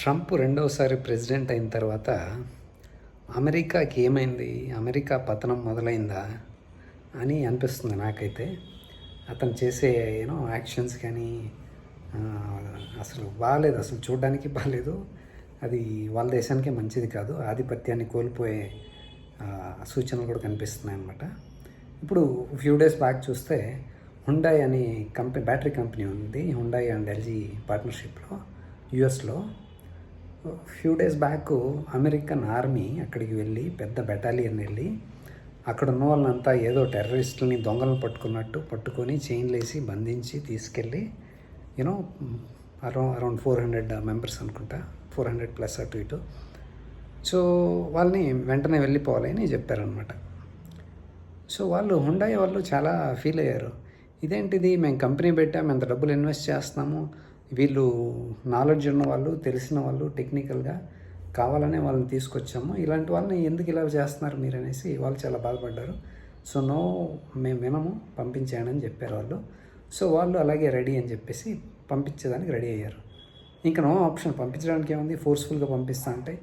Trump రెండవసారి president అయిన తర్వాత అమెరికాకి ఏమైంది? అమెరికా పతనం మొదలైందా? అని అనిపిస్తుంది నాకైతే. అతను చేసే ఏమో యాక్షన్స్ కానీ అసలు బాగాలేదు అసలు చూడడానికి బాగాలేదు అది వాళ్ళ దేశానికే మంచిది కాదు. ఆధిపత్యాన్ని కోల్పోయే సూచనలు కూడా కనిపిస్తున్నాయి అన్నమాట. ఇప్పుడు ఫ్యూ డేస్ బ్యాక్ చూస్తే హుండాయ్ అనే కంపెనీ బ్యాటరీ కంపెనీ ఉంది. హుండాయ్ అండ్ ఎల్జీ పార్ట్నర్షిప్లో యుఎస్లో. Few days back American army అక్కడికి వెళ్ళి పెద్ద బెటాలియన్ వెళ్ళి అక్కడ ఉన్న వాళ్ళంతా ఏదో టెర్రరిస్టులని దొంగలను పట్టుకున్నట్టు పట్టుకొని చైన్లు వేసి బంధించి తీసుకెళ్ళి you know around around four hundred members అనుకుంటా ఫోర్ హండ్రెడ్ ప్లస్ అటు ఇటు. సో వాళ్ళని వెంటనే వెళ్ళిపోవాలని చెప్పారనమాట సో వాళ్ళు హుండాయి వాళ్ళు చాలా ఫీల్ అయ్యారు. ఇదేంటిది? మేము కంపెనీ పెట్టాము ఎంత డబ్బులు ఇన్వెస్ట్ చేస్తున్నాము? వీళ్ళు నాలెడ్జ్ ఉన్న వాళ్ళు తెలిసిన వాళ్ళు టెక్నికల్గా కావాలనే వాళ్ళని తీసుకొచ్చాము. ఇలాంటి వాళ్ళని ఎందుకు ఇలా చేస్తున్నారు మీరు అనేసి వాళ్ళు చాలా బాధపడ్డారు. సో నో మేము వినము పంపించాను అని చెప్పారు వాళ్ళు. సో వాళ్ళు అలాగే రెడీ అని చెప్పేసి పంపించేదానికి రెడీ అయ్యారు. ఇంకా నో ఆప్షన్ పంపించడానికి ఏముంది? ఫోర్స్ఫుల్గా పంపిస్తా అంటే.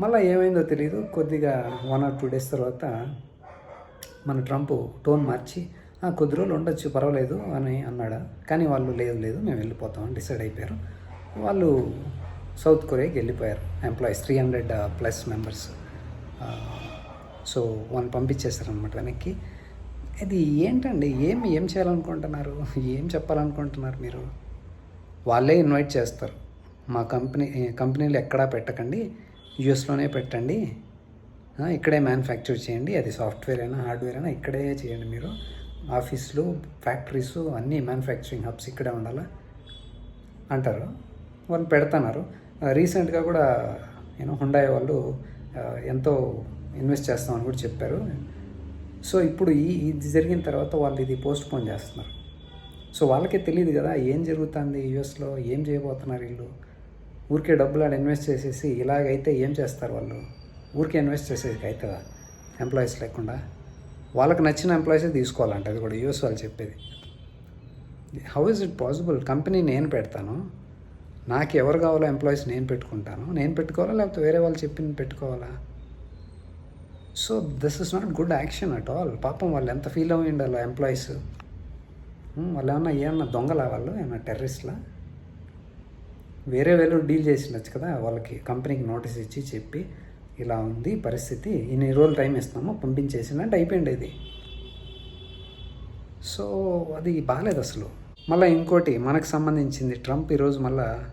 మళ్ళీ ఏమైందో తెలియదు కొద్దిగా వన్ ఆర్ టూ డేస్ తర్వాత మన ట్రంప్ టోన్ మార్చి కొద్ది రోజులు ఉండొచ్చు పర్వాలేదు అని అన్నాడు. కానీ వాళ్ళు లేదు లేదు మేము వెళ్ళిపోతామని డిసైడ్ అయిపోయారు. వాళ్ళు సౌత్ కొరియాకి వెళ్ళిపోయారు. Employees three hundred plus members so వాళ్ళు పంపించేస్తారనమాట వెనక్కి. ఇది ఏంటండి? ఏం ఏం చేయాలనుకుంటున్నారు? ఏం చెప్పాలనుకుంటున్నారు మీరు? వాళ్ళే ఇన్వైట్ చేస్తారు. మా కంపెనీ కంపెనీలు ఎక్కడా పెట్టకండి. యూఎస్లోనే పెట్టండి. ఇక్కడే మ్యానుఫ్యాక్చర్ చేయండి. అది సాఫ్ట్వేర్ అయినా హార్డ్వేర్ అయినా ఇక్కడే చేయండి మీరు. ఆఫీసులు ఫ్యాక్టరీస్ అన్నీ మ్యానుఫ్యాక్చరింగ్ హబ్స్ ఇక్కడే ఉండాలా? అంటారు. వాళ్ళు పెడుతున్నారు. రీసెంట్గా కూడా నేను హుండాయ్ వాళ్ళు ఎంతో ఇన్వెస్ట్ చేస్తామని కూడా చెప్పారు. సో ఇప్పుడు ఈ ఇది జరిగిన తర్వాత వాళ్ళు ఇది పోస్ట్ పోన్ చేస్తున్నారు. సో వాళ్ళకే తెలియదు కదా ఏం జరుగుతుంది యూఎస్లో ఏం చేయబోతున్నారు వీళ్ళు? ఊరికే డబ్బులు ఆడ ఇన్వెస్ట్ చేసేసి ఇలాగైతే ఏం చేస్తారు వాళ్ళు? ఊరికే ఇన్వెస్ట్ చేసేది అవుతుందా ఎంప్లాయీస్ లేకుండా? వాళ్ళకి నచ్చిన ఎంప్లాయీసే తీసుకోవాలంట. అది కూడా యూఎస్ వాళ్ళు చెప్పేది. How is it possible company నేను పెడతాను. నాకు ఎవరు కావాలో ఎంప్లాయీస్ నేను పెట్టుకుంటాను. నేను పెట్టుకోవాలా? లేకపోతే వేరే వాళ్ళు చెప్పింది పెట్టుకోవాలా? So this is not good action at all పాపం వాళ్ళు ఎంత ఫీల్ అయ్యి ఉండాలి ఎంప్లాయీస్ వాళ్ళు ఏమన్నా ఏమన్నా దొంగలా వాళ్ళు? ఏమన్నా టెర్రరిస్ట్లా వేరే వేరే డీల్ చేసిండొచ్చు కదా వాళ్ళకి కంపెనీకి నోటీస్ ఇచ్చి చెప్పి ఇలా ఉంది పరిస్థితి. ఇన్ని రోజులు టైం ఇస్తున్నాము పంపించేసిందంటే అయిపోయింది ఇది. సో అది బాగాలేదు అసలు. మళ్ళీ ఇంకోటి మనకు సంబంధించింది ట్రంప్ ఈరోజు మళ్ళీ